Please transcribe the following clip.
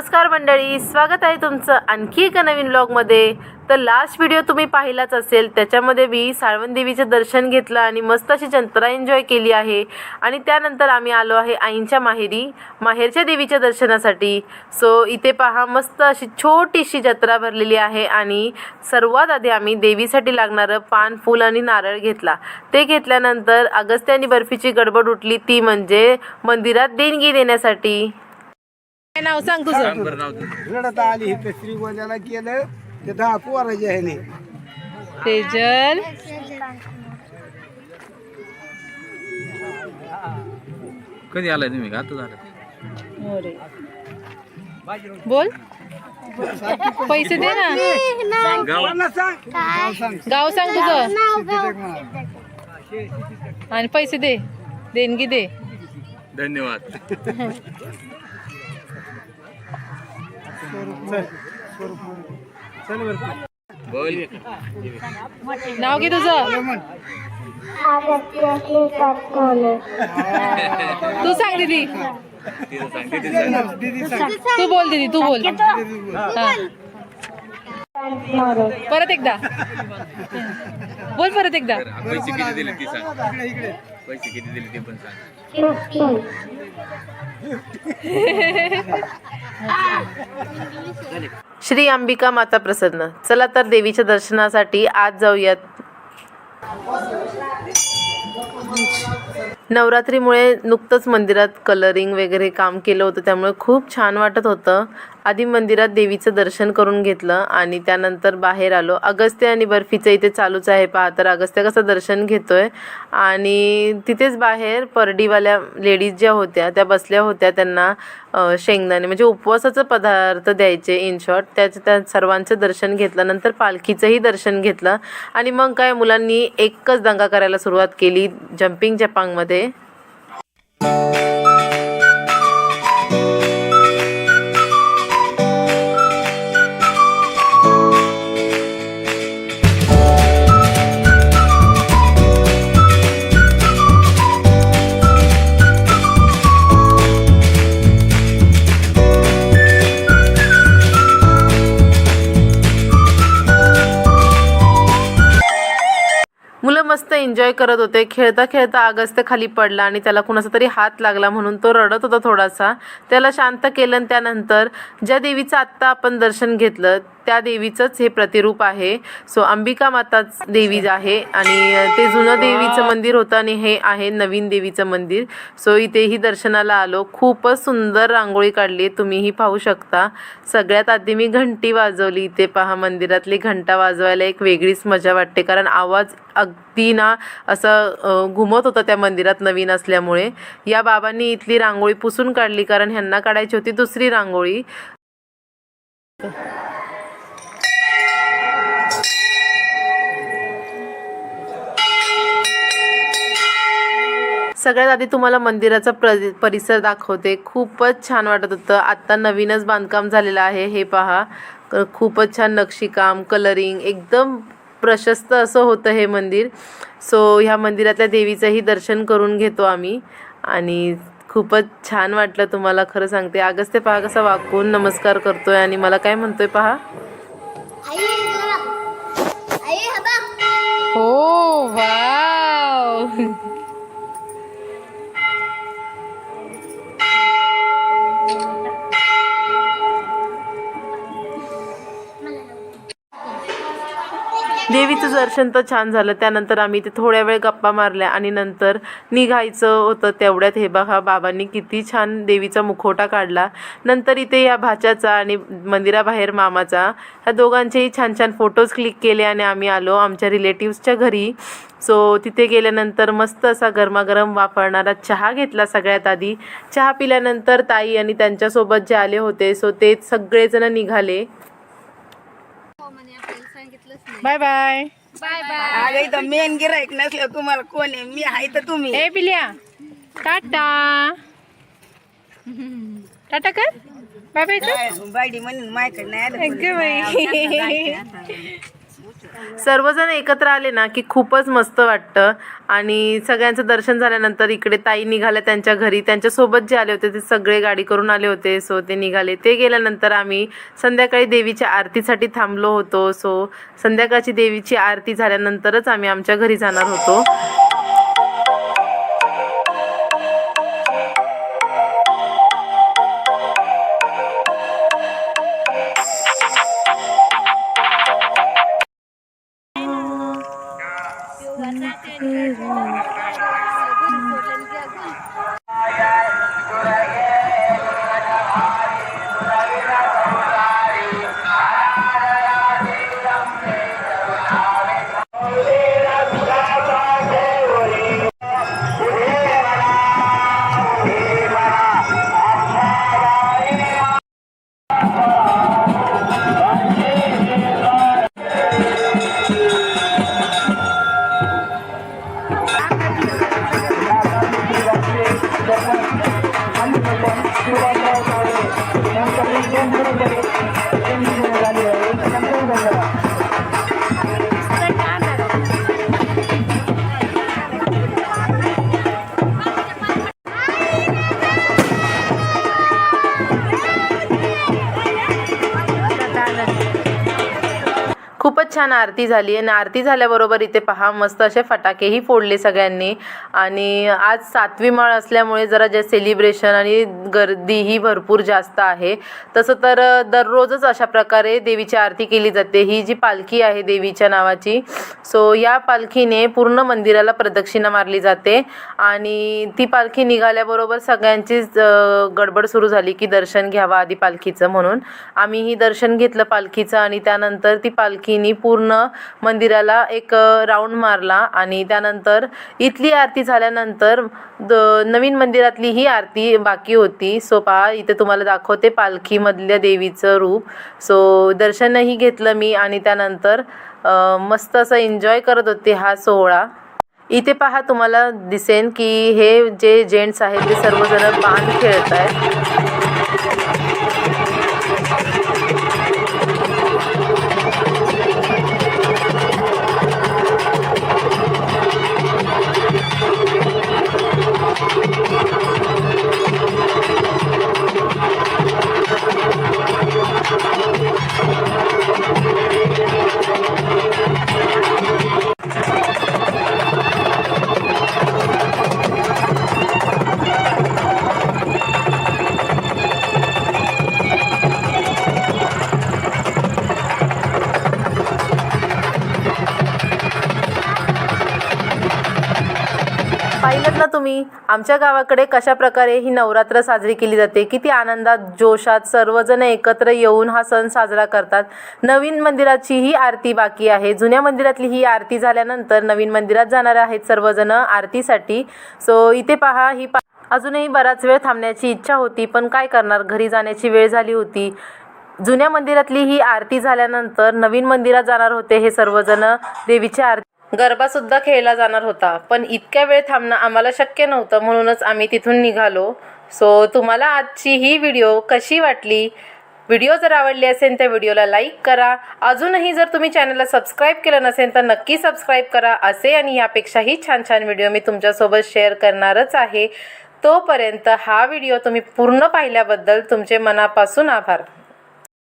नमस्कार मंडळी स्वागत आहे तुमचं आणखी एका नवीन ब्लॉगमध्ये तर लास्ट व्हिडिओ तुम्ही पाहिलाच असेल त्याच्यामध्ये मी साळवण देवीचं दर्शन घेतलं आणि मस्त अशी जत्रा एन्जॉय केली आहे. आणि त्यानंतर आम्ही आलो आहे आईंच्या माहेरी माहेरच्या देवीच्या दर्शनासाठी. सो इथे पहा मस्त अशी छोटीशी जत्रा भरलेली आहे आणि सर्वात आधी आम्ही देवीसाठी लागणारं पान फूल आणि नारळ घेतला. ते घेतल्यानंतर अगस्त्यानी बर्फीची गडबड उठली ती म्हणजे मंदिरात देणगी देण्यासाठी. काय नाव सांग तुझं? रडत आली इथं श्रीगोंद्याला केलं ते दहा पोराचे आहे नाही तेजल? कधी आलाय तुम्ही आता झालं. बोल. पैसे दे ना. सांग. नाव सांग. गाव सांग तुझं. आणि पैसे दे. देणगी दे. धन्यवाद. नाव घे तुझं. तू सांग दीदी. तू बोल दीदी तू बोल. परत एकदा. बोल परत एकदा. पैसे किती दिले ती सांग. पैसे किती दिले ते पण सांग. श्री अंबिका माता प्रसन्न. चला तर देवीच्या दर्शनासाठी आज जाऊयात. नवरात्रीमुळे नुकतंच मंदिरात कलरिंग वगैरे काम केलं होतं त्यामुळे खूप छान वाटत होतं. आधी मंदिरात देवीचं दर्शन करून घेतलं आणि त्यानंतर बाहेर आलो. अगस्त्य आणि बर्फीचं इथे चालूच आहे पहा. तर अगस्त्य कसं दर्शन घेतोय? आणि तिथेच बाहेर परडीवाल्या लेडीज ज्या होत्या त्या बसल्या होत्या त्यांना शेंगदाणे म्हणजे उपवासाचं पदार्थ द्यायचे इन शॉर्ट त्याचं त्या सर्वांचं दर्शन घेतलं. नंतर पालखीचंही दर्शन घेतलं. आणि मग काय मुलांनी एकच दंगा करायला सुरुवात केली जम्पिंग जपांगमध्ये. मस्त एन्जॉय करत होते. खेळता खेळता अगस्त्य खाली पडला आणि त्याला कुणाचा तरी हात लागला म्हणून तो रडत होता थोडासा. त्याला शांत केलं आणि त्यानंतर ज्या देवीचं आत्ता आपण दर्शन घेतलं त्या देवीचंच हे प्रतिरूप आहे. सो अंबिका माताच देवी आहे आणि ते जुनं देवीचं मंदिर होतं आणि हे आहे नवीन देवीचं मंदिर. सो इथेही दर्शनाला आलो. खूपच सुंदर रांगोळी काढली. तुम्हीही पाहू शकता. सगळ्यात आधी मी घंटी वाजवली. इथे पहा मंदिरातली घंटा वाजवायला एक वेगळीच मजा वाटते. कारण आवाज अगदी ना असं घुमत होतं त्या मंदिरात नवीन असल्यामुळे. या बाबांनी इथली रांगोळी पुसून काढली. कारण ह्यांना काढायची होती दुसरी रांगोळी. सगळ्यात आधी तुम्हाला मंदिराचा प्र परिसर दाखवते. खूपच छान वाटत होतं. आत्ता नवीनच बांधकाम झालेलं आहे. हे पहा. खूपच छान नक्षीकाम कलरिंग एकदम प्रशस्त असं होतं हे मंदिर. सो ह्या मंदिरातल्या देवीचंही दर्शन करून घेतो आम्ही. आणि खूपच छान वाटलं तुम्हाला खरं सांगते. अगस्त्य पहा कसा वाकून नमस्कार करतोय आणि मला काय म्हणतोय पहा. हो Thank you. देवीचं दर्शन तर छान झालं. त्यानंतर आम्ही ते थोड्या वेळ गप्पा मारल्या आणि नंतर निघायचं होतं तेवढ्यात हे बघा बाबांनी किती छान देवीचा मुखवटा काढला. नंतर इथे या भाच्याचा आणि मंदिराबाहेर मामाचा ह्या दोघांचेही छान छान फोटोज क्लिक केले आणि आम्ही आलो आमच्या रिलेटिव्सच्या घरी. सो तिथे गेल्यानंतर मस्त असा गरमागरम वापरणारा चहा घेतला सगळ्यात आधी. चहा पिल्यानंतर ताई आणि त्यांच्यासोबत जे आले होते सो ते सगळेजण निघाले. बाय बाय अगं इथं मेन गिराईक नसलं तुम्हाला कोण आहे? मी आहे तर तुम्ही. ए पिल्या टाटा. टाटा कर. बाय बाय कर बायडी म्हणून माझ्याकडे नाही आलं बाई. सर्वजण एकत्र आले ना की खूपच मस्त वाटतं. आणि सगळ्यांचं दर्शन झाल्यानंतर इकडे ताई निघाल्या त्यांच्या घरी. त्यांच्यासोबत जे आले होते ते सगळे गाडी करून आले होते. सो ते निघाले. ते गेल्यानंतर आम्ही संध्याकाळी देवीच्या आरतीसाठी थांबलो होतो. सो संध्याकाळची देवीची आरती झाल्यानंतरच आम्ही आमच्या घरी जाणार होतो. खूपच छान आरती झाली आणि आरती झाल्याबरोबर इथे पहा मस्त असे फटाकेही फोडले सगळ्यांनी. आणि आज सातवी माळ असल्यामुळे जरा जे सेलिब्रेशन आणि गर्दीही भरपूर जास्त आहे. तसं तर दररोजच अशा प्रकारे देवीची आरती केली जाते. ही जी पालखी आहे देवीच्या नावाची सो या पालखीने पूर्ण मंदिराला प्रदक्षिणा मारली जाते. आणि ती पालखी निघाल्याबरोबर सगळ्यांचीच गडबड सुरू झाली की दर्शन घ्यावं आधी पालखीचं म्हणून. आम्हीही दर्शन घेतलं पालखीचं आणि त्यानंतर ती पालखी पालखीनी पूर्ण मंदिराला एक राऊंड मारला आणि त्यानंतर इथली आरती झाल्यानंतर द नवीन मंदिरातली ही आरती बाकी होती. सो पहा इथे तुम्हाला दाखवते पालखीमधल्या देवीचं रूप. सो दर्शनही घेतलं मी आणि त्यानंतर मस्त असं एन्जॉय करत होते हा सोहळा. इथे पहा तुम्हाला दिसेन की हे जे जेंट्स आहेत ते सर्वजण पान खेळत आहेत आमच्या गावाकडे कशा प्रकारे ही नवरात्र साजरी केली जाते? किती आनंदात जोशात सर्वजण एकत्र येऊन हा सण साजरा करतात. नवीन मंदिराची ही आरती बाकी आहे. जुन्या मंदिरातली ही आरती झाल्यानंतर नवीन मंदिरात जाणार आहेत सर्वजण आरतीसाठी. सो इथे पहा ही पा अजूनही बराच वेळ थांबण्याची इच्छा होती पण काय करणार? घरी जाण्याची वेळ झाली होती. जुन्या मंदिरातली ही आरती झाल्यानंतर नवीन मंदिरात जाणार होते हे सर्वजण देवीची आरती गरबासुद्धा खेळला जाणार होता. पण इतक्या वेळ थांबणं आम्हाला शक्य नव्हतं म्हणूनच आम्ही तिथून निघालो. सो तुम्हाला आजची ही व्हिडिओ कशी वाटली? व्हिडिओ जर आवडली असेल तर व्हिडिओला लाईक करा. अजूनही जर तुम्ही चॅनलला सबस्क्राईब केलं नसेल तर नक्की सबस्क्राईब करा. असे आणि यापेक्षाही छान छान व्हिडिओ मी तुमच्यासोबत शेअर करणारच आहे. तोपर्यंत हा व्हिडिओ तुम्ही पूर्ण पाहिल्याबद्दल तुमचे मनापासून आभार.